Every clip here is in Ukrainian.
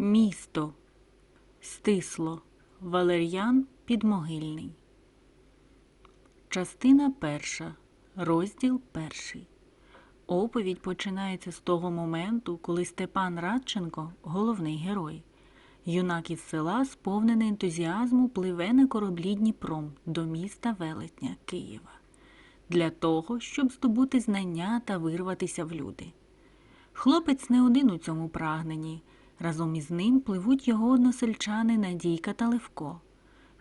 Місто. Стисло. Валер'ян Підмогильний. Частина перша. Розділ перший. Оповідь починається з того моменту, коли Степан Радченко, головний герой, юнак із села, сповнений ентузіазму, пливе на кораблі Дніпром до міста Велетня Києва для того, щоб здобути знання та вирватися в люди. Хлопець не один у цьому прагненні. Разом із ним пливуть його односельчани Надійка та Левко.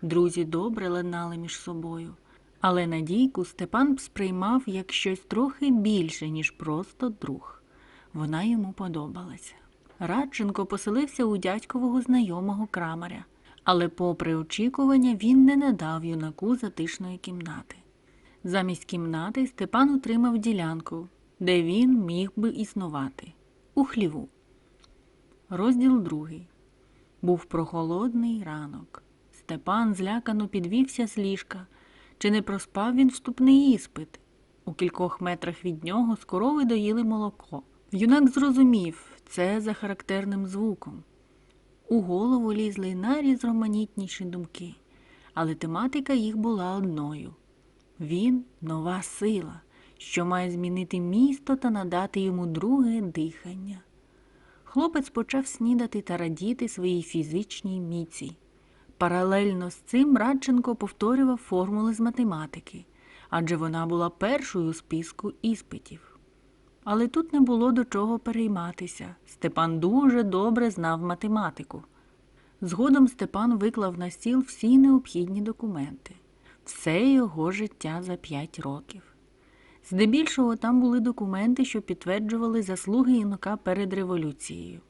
Друзі добре ладнали між собою. Але Надійку Степан сприймав як щось трохи більше, ніж просто друг. Вона йому подобалася. Радченко поселився у дядькового знайомого крамаря, але, попри очікування, він не надав юнаку затишної кімнати. Замість кімнати Степан отримав ділянку, де він міг би існувати у хліву. Розділ другий. Був прохолодний ранок. Степан злякано підвівся з ліжка. Чи не проспав він вступний іспит? У кількох метрах від нього з корови доїли молоко. Юнак зрозумів це за характерним звуком. У голову лізли найрізноманітніші думки, але тематика їх була одною. Він нова сила, що має змінити місто та надати йому друге дихання. Хлопець почав снідати та радіти своїй фізичній міці. Паралельно з цим Радченко повторював формули з математики, адже вона була першою у списку іспитів. Але тут не було до чого перейматися. Степан дуже добре знав математику. Згодом Степан виклав на стіл всі необхідні документи, все його життя за п'ять років. Здебільшого там були документи, що підтверджували заслуги юнака перед революцією.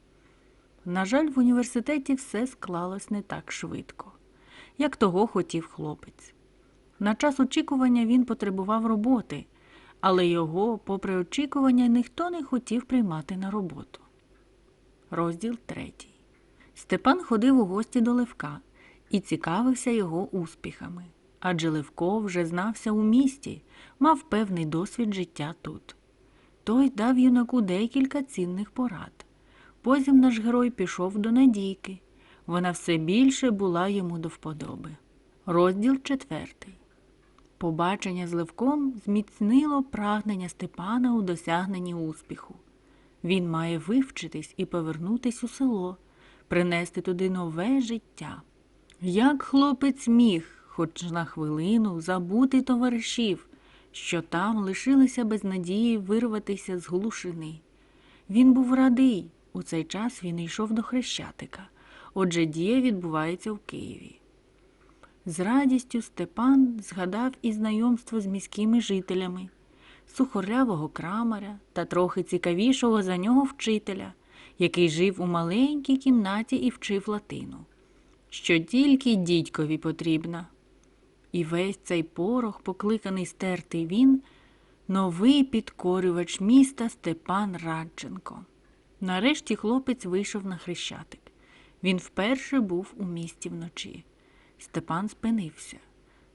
На жаль, в університеті все склалось не так швидко, як того хотів хлопець. На час очікування він потребував роботи, але його, попри очікування, ніхто не хотів приймати на роботу. Розділ третій. Степан ходив у гості до Левка і цікавився його успіхами, адже Левко вже знався у місті, мав певний досвід життя тут. Той дав юнаку декілька цінних порад. Потім наш герой пішов до Надійки. Вона все більше була йому до вподоби. Розділ четвертий. Побачення з Левком зміцнило прагнення Степана у досягненні успіху. Він має вивчитись і повернутись у село, принести туди нове життя. Як хлопець міг, хоч на хвилину, забути товаришів, що там лишилися без надії вирватися з глушини. Він був радий. У цей час він йшов до Хрещатика. Отже, дія відбувається в Києві. З радістю Степан згадав і знайомство з міськими жителями, сухорявого крамаря та трохи цікавішого за нього вчителя, який жив у маленькій кімнаті і вчив латину, що тільки дідькові потрібна. І весь цей порох, покликаний стертий він, новий підкорювач міста Степан Радченко. Нарешті хлопець вийшов на хрещатик. Він вперше був у місті вночі. Степан спинився.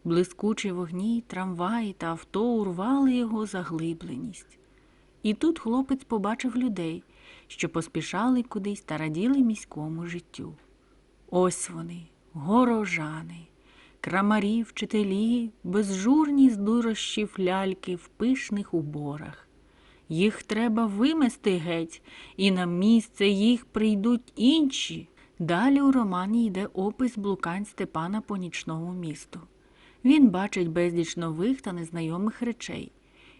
Блискучі вогні, трамваї та авто урвали його заглибленість. І тут хлопець побачив людей, що поспішали кудись та раділи міському життю. Ось вони, горожани, крамарі, вчителі, безжурні здурощів ляльки в пишних уборах. Їх треба вимести геть, і на місце їх прийдуть інші. Далі у романі йде опис блукань Степана по нічному місту. Він бачить безліч нових та незнайомих речей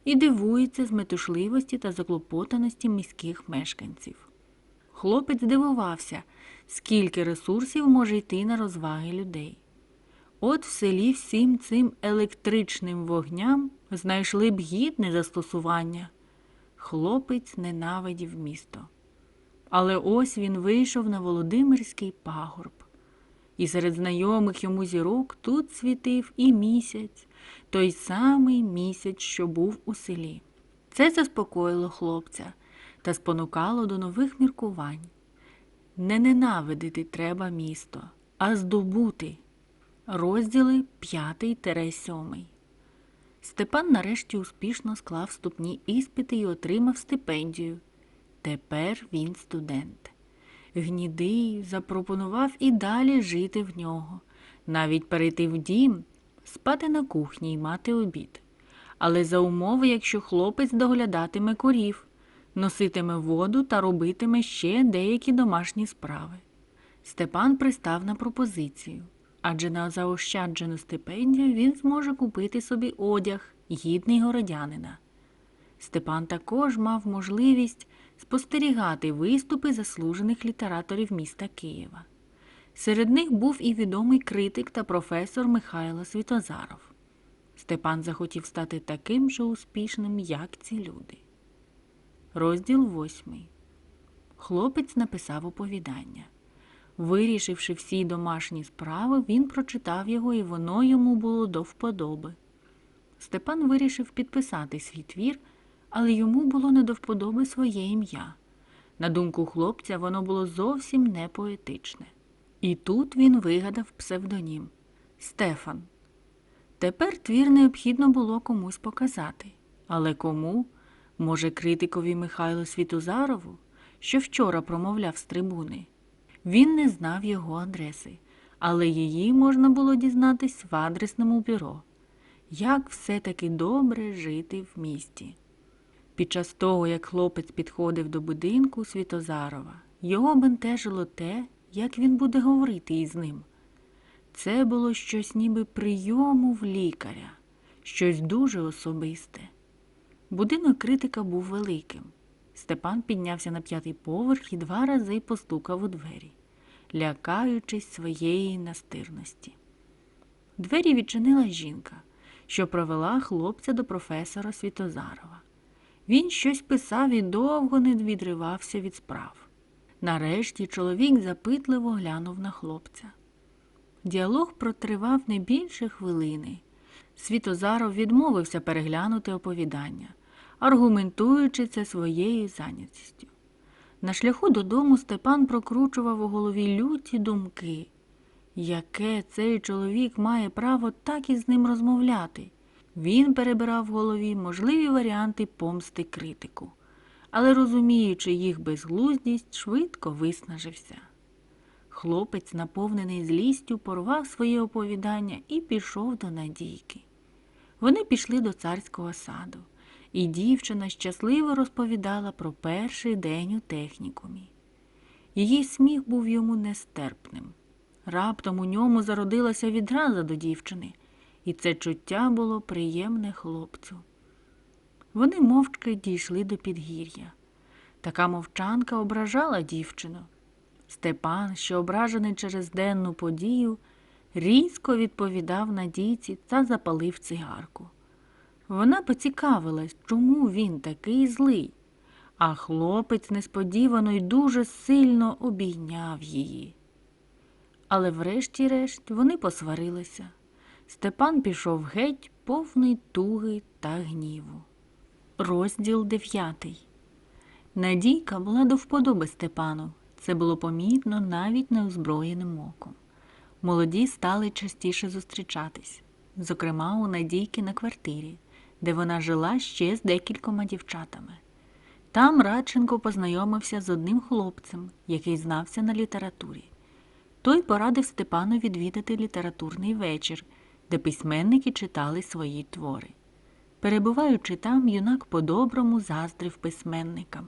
і дивується з метушливості та заклопотаності міських мешканців. Хлопець дивувався, скільки ресурсів може йти на розваги людей. От в селі всім цим електричним вогням знайшли б гідне застосування. Хлопець ненавидів місто. Але ось він вийшов на Володимирський пагорб. І серед знайомих йому зірок тут світив і місяць, той самий місяць, що був у селі. Це заспокоїло хлопця та спонукало до нових міркувань. Не ненавидити треба місто, а здобути. Розділи 5-7. Степан нарешті успішно склав вступні іспити і отримав стипендію. Тепер він студент. Гнідий запропонував і далі жити в нього, навіть перейти в дім, спати на кухні й мати обід. Але за умови, якщо хлопець доглядатиме корів, носитиме воду та робитиме ще деякі домашні справи. Степан пристав на пропозицію, адже на заощаджену стипендію він зможе купити собі одяг, гідний городянина. Степан також мав можливість спостерігати виступи заслужених літераторів міста Києва. Серед них був і відомий критик та професор Михайло Світозаров. Степан захотів стати таким же успішним, як ці люди. Розділ восьмий. Хлопець написав оповідання. Вирішивши всі домашні справи, він прочитав його, і воно йому було до вподоби. Степан вирішив підписати свій твір, але йому було не до вподоби своє ім'я. На думку хлопця, воно було зовсім не поетичне. І тут він вигадав псевдонім Стефан. Тепер твір необхідно було комусь показати. Але кому? Може, критикові Михайлу Світозарову, що вчора промовляв з трибуни. Він не знав його адреси, але її можна було дізнатись в адресному бюро. Як все-таки добре жити в місті. Під час того, як хлопець підходив до будинку Світозарова, його бентежило те, як він буде говорити із ним. Це було щось ніби прийому в лікаря, щось дуже особисте. Будинок критика був великим. Степан піднявся на п'ятий поверх і два рази постукав у двері, лякаючись своєї настирності. Двері відчинила жінка, що провела хлопця до професора Світозарова. Він щось писав і довго не відривався від справ. Нарешті чоловік запитливо глянув на хлопця. Діалог протривав не більше хвилини. Світозаров відмовився переглянути оповідання, аргументуючи це своєю зайнятістю. На шляху додому Степан прокручував у голові люті думки, яке цей чоловік має право так із ним розмовляти. Він перебирав в голові можливі варіанти помсти критику, але, розуміючи їх безглуздість, швидко виснажився. Хлопець, наповнений злістю, порвав своє оповідання і пішов до Надійки. Вони пішли до царського саду, і дівчина щасливо розповідала про перший день у технікумі. Її сміх був йому нестерпним. Раптом у ньому зародилася відраза до дівчини, і це чуття було приємне хлопцю. Вони мовчки дійшли до підгір'я. Така мовчанка ображала дівчину. Степан, що ображений через денну подію, різко відповідав Надійці та запалив цигарку. Вона поцікавилась, чому він такий злий, а хлопець несподівано й дуже сильно обійняв її. Але врешті-решт вони посварилися. Степан пішов геть, повний туги та гніву. Розділ дев'ятий. Надійка була до вподоби Степану. Це було помітно навіть неозброєним оком. Молоді стали частіше зустрічатись, зокрема у Надійки на квартирі, де вона жила ще з декількома дівчатами. Там Радченко познайомився з одним хлопцем, який знався на літературі. Той порадив Степану відвідати літературний вечір, де письменники читали свої твори. Перебуваючи там, юнак по-доброму заздрив письменникам,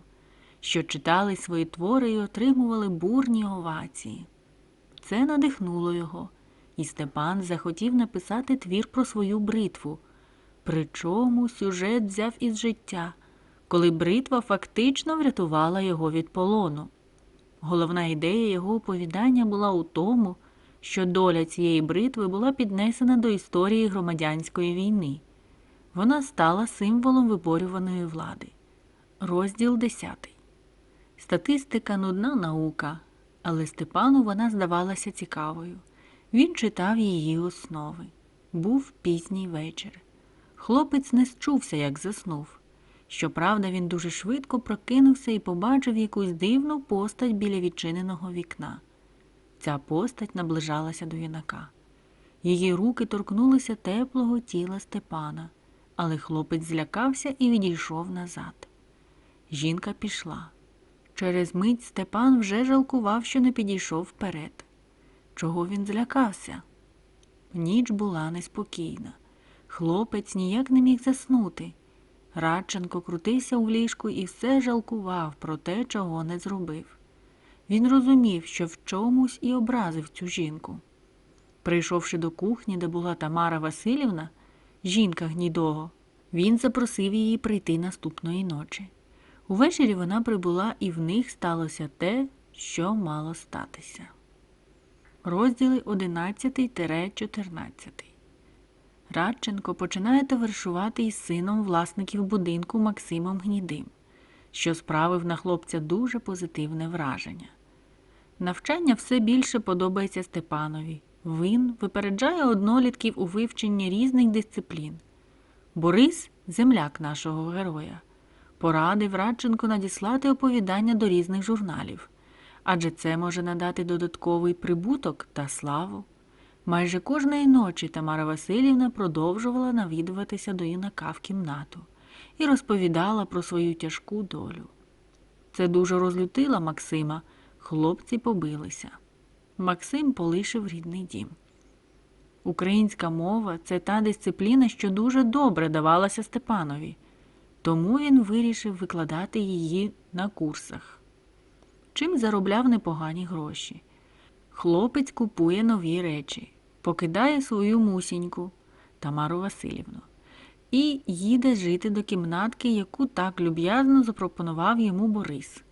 що читали свої твори і отримували бурні овації. Це надихнуло його, і Степан захотів написати твір про свою бритву. Причому сюжет взяв із життя, коли бритва фактично врятувала його від полону. Головна ідея його оповідання була у тому, що доля цієї бритви була піднесена до історії громадянської війни. Вона стала символом виборюваної влади. Розділ 10. Статистика нудна наука, але Степану вона здавалася цікавою. Він читав її основи. Був пізній вечір. Хлопець не счувся, як заснув. Щоправда, він дуже швидко прокинувся і побачив якусь дивну постать біля відчиненого вікна. Ця постать наближалася до юнака. Її руки торкнулися теплого тіла Степана, але хлопець злякався і відійшов назад. Жінка пішла. Через мить Степан вже жалкував, що не підійшов вперед. Чого він злякався? Ніч була неспокійна. Хлопець ніяк не міг заснути. Радченко крутився у ліжку і все жалкував про те, чого не зробив. Він розумів, що в чомусь і образив цю жінку. Прийшовши до кухні, де була Тамара Васильівна, жінка гнідого, він запросив її прийти наступної ночі. Увечері вона прибула, і в них сталося те, що мало статися. Розділи 11-14 Радченко починає товаришувати із сином власників будинку Максимом Гнідим, що справив на хлопця дуже позитивне враження. Навчання все більше подобається Степанові. Він випереджає однолітків у вивченні різних дисциплін. Борис земляк нашого героя. Порадив Радченко надіслати оповідання до різних журналів, адже це може надати додатковий прибуток та славу. Майже кожної ночі Тамара Васильівна продовжувала навідуватися до юнака в кімнату і розповідала про свою тяжку долю. Це дуже розлютило Максима, хлопці побилися. Максим полишив рідний дім. Українська мова це та дисципліна, що дуже добре давалася Степанові, тому він вирішив викладати її на курсах. Чим заробляв непогані гроші. Хлопець купує нові речі, покидає свою мусіньку Тамару Васильівну і їде жити до кімнатки, яку так люб'язно запропонував йому Борис.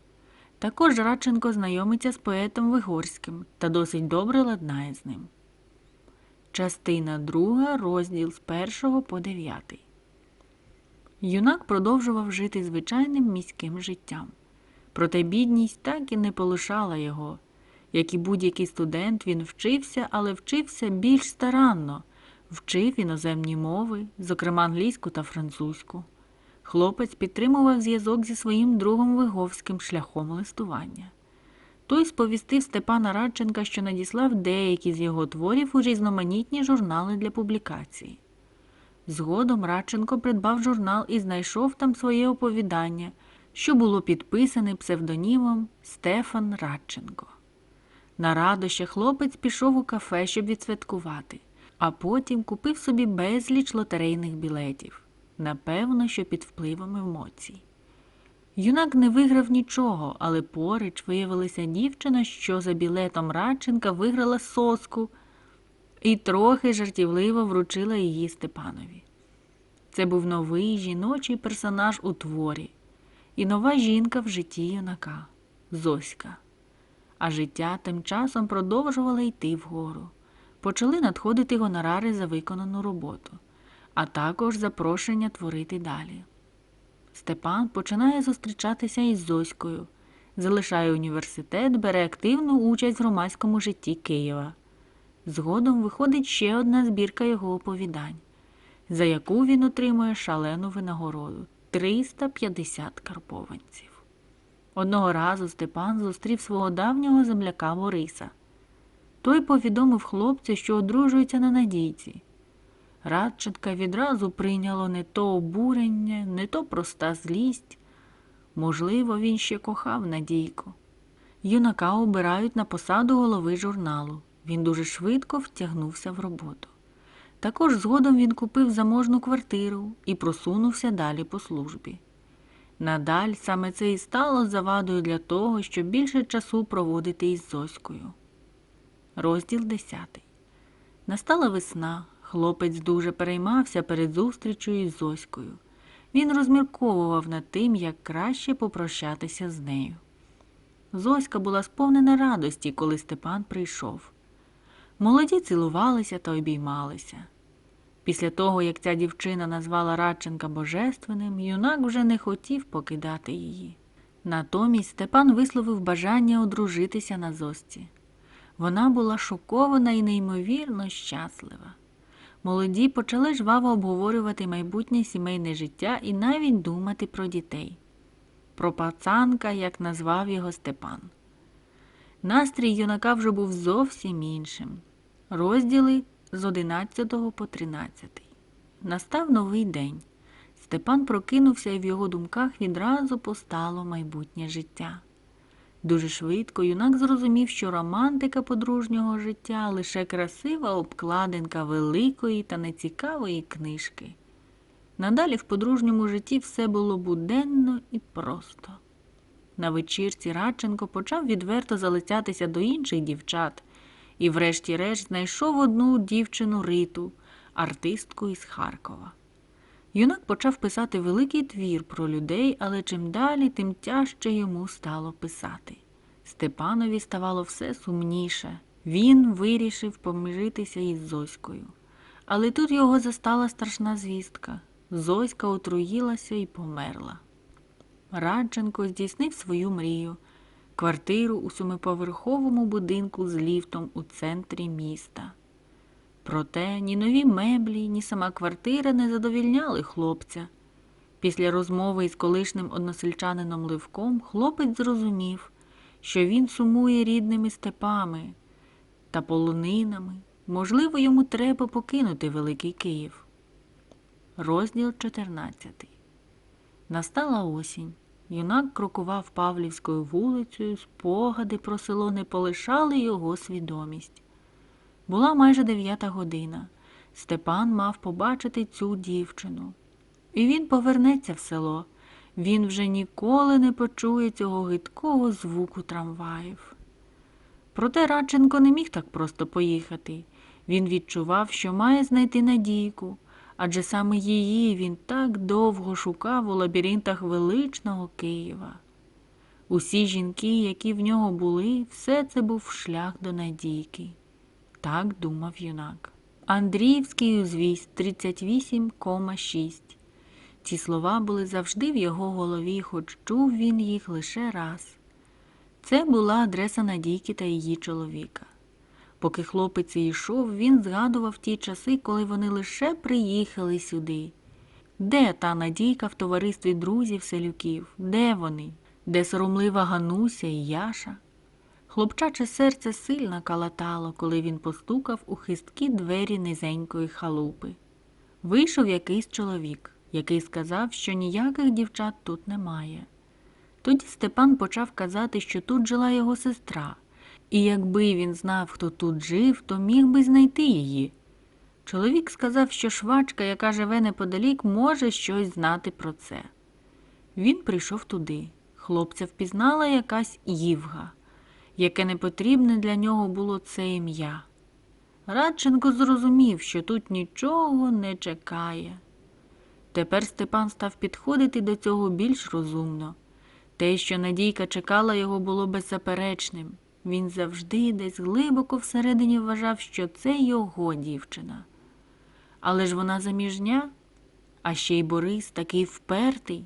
Також Радченко знайомиться з поетом Вигорським та досить добре ладнає з ним. Частина 2, розділ з 1 по 9. Юнак продовжував жити звичайним міським життям. Проте бідність так і не полишала його. Як і будь-який студент, він вчився, але вчився більш старанно, вчив іноземні мови, зокрема англійську та французьку. Хлопець підтримував зв'язок зі своїм другом Виговським шляхом листування. Той сповістив Степана Радченка, що надіслав деякі з його творів у різноманітні журнали для публікації. Згодом Радченко придбав журнал і знайшов там своє оповідання, що було підписане псевдонімом Стефан Радченко. На радощах хлопець пішов у кафе, щоб відсвяткувати, а потім купив собі безліч лотерейних білетів, напевно, що під впливом емоцій. Юнак не виграв нічого, але поруч виявилася дівчина, що за білетом Радченка виграла соску і трохи жартівливо вручила її Степанові. Це був новий жіночий персонаж у творі і нова жінка в житті юнака Зоська. А життя тим часом продовжувало йти вгору. Почали надходити гонорари за виконану роботу, а також запрошення творити далі. Степан починає зустрічатися із Зоською, залишає університет, бере активну участь в громадському житті Києва. Згодом виходить ще одна збірка його оповідань, за яку він отримує шалену винагороду 350 карпованців. Одного разу Степан зустрів свого давнього земляка Бориса. Той повідомив хлопцю, що одружується на надійці. Радченка відразу прийняло не то обурення, не то проста злість. Можливо, він ще кохав Надійку. Юнака обирають на посаду голови журналу. Він дуже швидко втягнувся в роботу. Також згодом він купив заможну квартиру і просунувся далі по службі. Надаль саме це і стало завадою для того, щоб більше часу проводити із Зоською. Розділ 10. Настала весна. Хлопець дуже переймався перед зустрічю із Зоською. Він розмірковував над тим, як краще попрощатися з нею. Зоська була сповнена радості, коли Степан прийшов. Молоді цілувалися та обіймалися. Після того, як ця дівчина назвала Радченка божественним, юнак вже не хотів покидати її. Натомість Степан висловив бажання одружитися на Зосці. Вона була шокована і неймовірно щаслива. Молоді почали жваво обговорювати майбутнє сімейне життя і навіть думати про дітей. Про пацанка, як назвав його Степан. Настрій юнака вже був зовсім іншим. Розділи з 11 по 13. Настав новий день. Степан прокинувся і в його думках відразу постало майбутнє життя. Дуже швидко юнак зрозумів, що романтика подружнього життя лише красива обкладинка великої та нецікавої книжки. Надалі в подружньому житті все було буденно і просто. На вечірці Радченко почав відверто залицятися до інших дівчат і, врешті-решт, знайшов одну дівчину Риту, артистку із Харкова. Юнак почав писати великий твір про людей, але чим далі, тим тяжче йому стало писати. Степанові ставало все сумніше. Він вирішив помиритися із Зоською. Але тут його застала страшна звістка. Зоська отруїлася і померла. Радченко здійснив свою мрію квартиру у семиповерховому будинку з ліфтом у центрі міста. Проте ні нові меблі, ні сама квартира не задовільняли хлопця. Після розмови із колишнім односельчанином Левком хлопець зрозумів, що він сумує рідними степами та полонинами. Можливо, йому треба покинути Великий Київ. Розділ 14 Настала осінь. Юнак крокував Павлівською вулицею, спогади про село не полишали його свідомість. Була майже дев'ята година. Степан мав побачити цю дівчину. І він повернеться в село. Він вже ніколи не почує цього гидкого звуку трамваїв. Проте Радченко не міг так просто поїхати. Він відчував, що має знайти надійку, адже саме її він так довго шукав у лабіринтах величного Києва. Усі жінки, які в нього були, все це був шлях до надійки. Так думав юнак. Андріївський узвість 38,6. Ці слова були завжди в його голові, хоч чув він їх лише раз. Це була адреса Надійки та її чоловіка. Поки хлопець йшов, він згадував ті часи, коли вони лише приїхали сюди. Де та Надійка в товаристві друзів селюків? Де вони? Де соромлива Гануся і Яша? Хлопчаче серце сильно калатало, коли він постукав у хисткі двері низенької халупи. Вийшов якийсь чоловік, який сказав, що ніяких дівчат тут немає. Тоді Степан почав казати, що тут жила його сестра, і якби він знав, хто тут жив, то міг би знайти її. Чоловік сказав, що швачка, яка живе неподалік, може щось знати про це. Він прийшов туди. Хлопця впізнала якась Ївга, яке не потрібне для нього було це ім'я. Радченко зрозумів, що тут нічого не чекає. Тепер Степан став підходити до цього більш розумно. Те, що Надійка чекала його, було беззаперечним. Він завжди десь глибоко всередині вважав, що це його дівчина. Але ж вона заміжня, а ще й Борис такий впертий.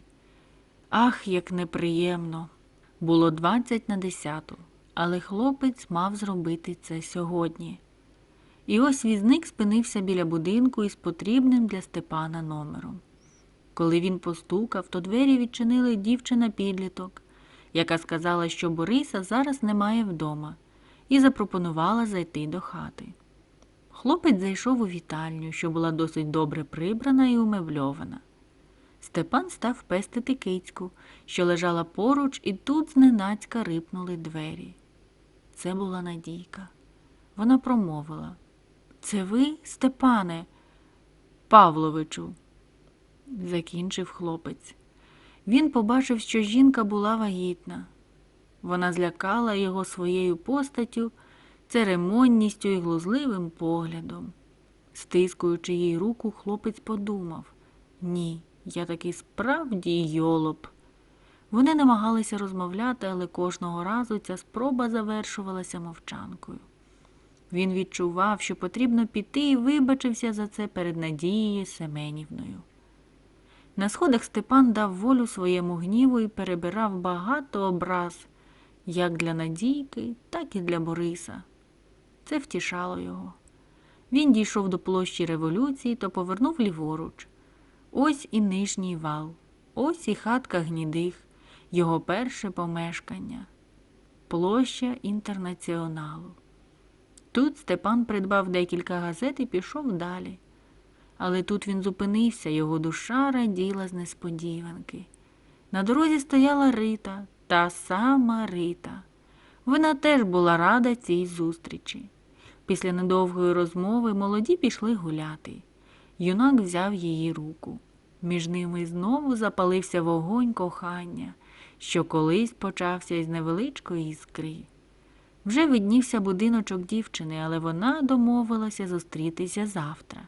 Ах, як неприємно. Було двадцять на десяту, але хлопець мав зробити це сьогодні. І ось візник спинився біля будинку із потрібним для Степана номером. Коли він постукав, то двері відчинили дівчина-підліток, яка сказала, що Бориса зараз немає вдома, і запропонувала зайти до хати. Хлопець зайшов у вітальню, що була досить добре прибрана і умебльована. Степан став пестити кицьку, що лежала поруч, і тут зненацька рипнули двері. Це була Надійка. Вона промовила Це ви, Степане, Павловичу, закінчив хлопець. Він побачив, що жінка була вагітна. Вона злякала його своєю постаттю, церемонністю і глузливим поглядом. Стискуючи їй руку, хлопець подумав ні, я таки справді йолоп. Вони намагалися розмовляти, але кожного разу ця спроба завершувалася мовчанкою. Він відчував, що потрібно піти і вибачився за це перед Надією Семенівною. На сходах Степан дав волю своєму гніву і перебирав багато образ, як для Надійки, так і для Бориса. Це втішало його. Він дійшов до площі революції та повернув ліворуч. Ось і нижній вал, ось і хатка гнідих, його перше помешкання, площа інтернаціоналу. Тут Степан придбав декілька газет і пішов далі. Але тут він зупинився, його душа раділа з несподіванки. На дорозі стояла Рита, та сама Рита. Вона теж була рада цій зустрічі. Після недовгої розмови молоді пішли гуляти. Юнак взяв її руку. Між ними знову запалився вогонь кохання, що колись почався із невеличкої іскри. Вже виднівся будиночок дівчини, але вона домовилася зустрітися завтра.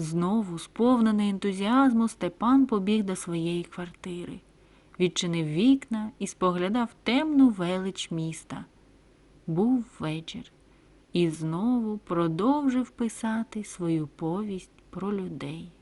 Знову, сповнений ентузіазму, Степан побіг до своєї квартири, відчинив вікна і споглядав темну велич міста. Був вечір і знову продовжив писати свою повість про людей.